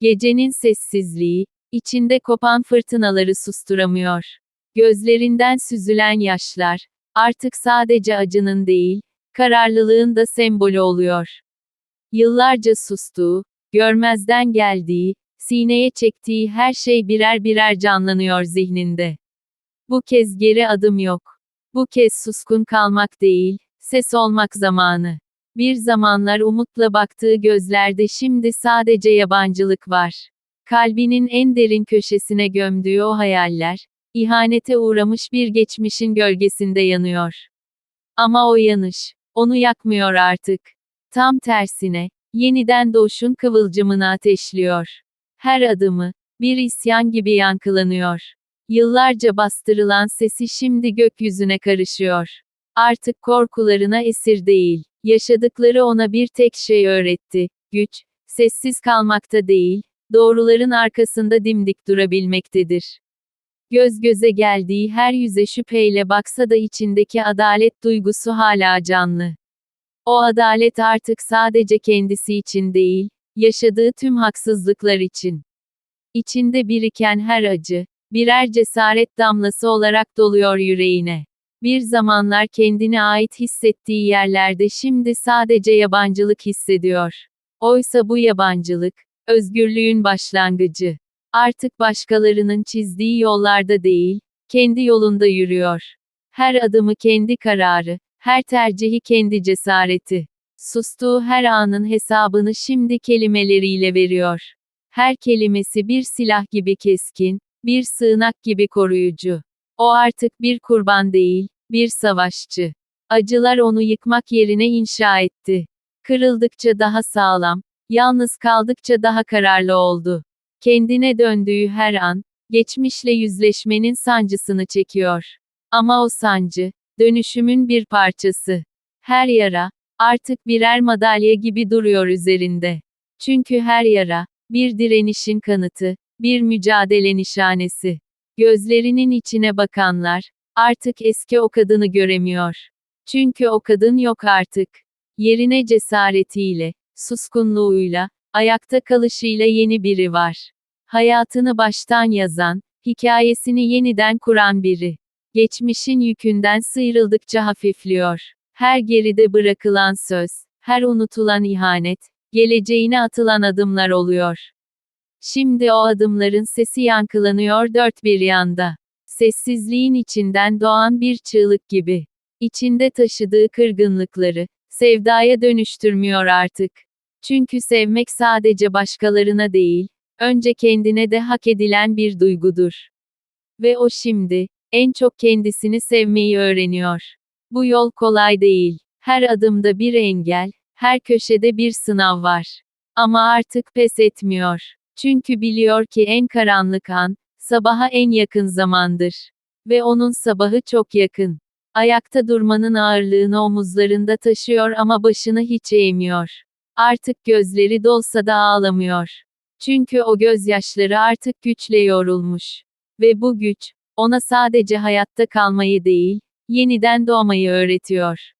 Gecenin sessizliği, içinde kopan fırtınaları susturamıyor. Gözlerinden süzülen yaşlar, artık sadece acının değil, kararlılığın da sembolü oluyor. Yıllarca sustuğu, görmezden geldiği, sineye çektiği her şey birer birer canlanıyor zihninde. Bu kez geri adım yok. Bu kez suskun kalmak değil, ses olmak zamanı. Bir zamanlar umutla baktığı gözlerde şimdi sadece yabancılık var. Kalbinin en derin köşesine gömdüğü o hayaller, ihanete uğramış bir geçmişin gölgesinde yanıyor. Ama o yanış, onu yakmıyor artık. Tam tersine, yeniden doğuşun kıvılcımını ateşliyor. Her adımı, bir isyan gibi yankılanıyor. Yıllarca bastırılan sesi şimdi gökyüzüne karışıyor. Artık korkularına esir değil. Yaşadıkları ona bir tek şey öğretti. Güç, sessiz kalmakta değil, doğruların arkasında dimdik durabilmektedir. Göz göze geldiği her yüze şüpheyle baksa da içindeki adalet duygusu hala canlı. O adalet artık sadece kendisi için değil, yaşadığı tüm haksızlıklar için. İçinde biriken her acı, birer cesaret damlası olarak doluyor yüreğine. Bir zamanlar kendine ait hissettiği yerlerde şimdi sadece yabancılık hissediyor. Oysa bu yabancılık, özgürlüğün başlangıcı. Artık başkalarının çizdiği yollarda değil, kendi yolunda yürüyor. Her adımı kendi kararı, her tercihi kendi cesareti. Sustuğu her anın hesabını şimdi kelimeleriyle veriyor. Her kelimesi bir silah gibi keskin, bir sığınak gibi koruyucu. O artık bir kurban değil, bir savaşçı. Acılar onu yıkmak yerine inşa etti. Kırıldıkça daha sağlam, yalnız kaldıkça daha kararlı oldu. Kendine döndüğü her an, geçmişle yüzleşmenin sancısını çekiyor. Ama o sancı, dönüşümün bir parçası. Her yara, artık birer madalya gibi duruyor üzerinde. Çünkü her yara, bir direnişin kanıtı, bir mücadele nişanesi. Gözlerinin içine bakanlar, artık eski o kadını göremiyor. Çünkü o kadın yok artık. Yerine cesaretiyle, suskunluğuyla, ayakta kalışıyla yeni biri var. Hayatını baştan yazan, hikayesini yeniden kuran biri. Geçmişin yükünden sıyrıldıkça hafifliyor. Her geride bırakılan söz, her unutulan ihanet, geleceğine atılan adımlar oluyor. Şimdi o adımların sesi yankılanıyor dört bir yanda. Sessizliğin içinden doğan bir çığlık gibi. İçinde taşıdığı kırgınlıkları, sevdaya dönüştürmüyor artık. Çünkü sevmek sadece başkalarına değil, önce kendine de hak edilen bir duygudur. Ve o şimdi, en çok kendisini sevmeyi öğreniyor. Bu yol kolay değil. Her adımda bir engel, her köşede bir sınav var. Ama artık pes etmiyor. Çünkü biliyor ki en karanlık an, sabaha en yakın zamandır. Ve onun sabahı çok yakın. Ayakta durmanın ağırlığını omuzlarında taşıyor ama başını hiç eğmiyor. Artık gözleri dolsa da ağlamıyor. Çünkü o gözyaşları artık güçle yorulmuş. Ve bu güç, ona sadece hayatta kalmayı değil, yeniden doğmayı öğretiyor.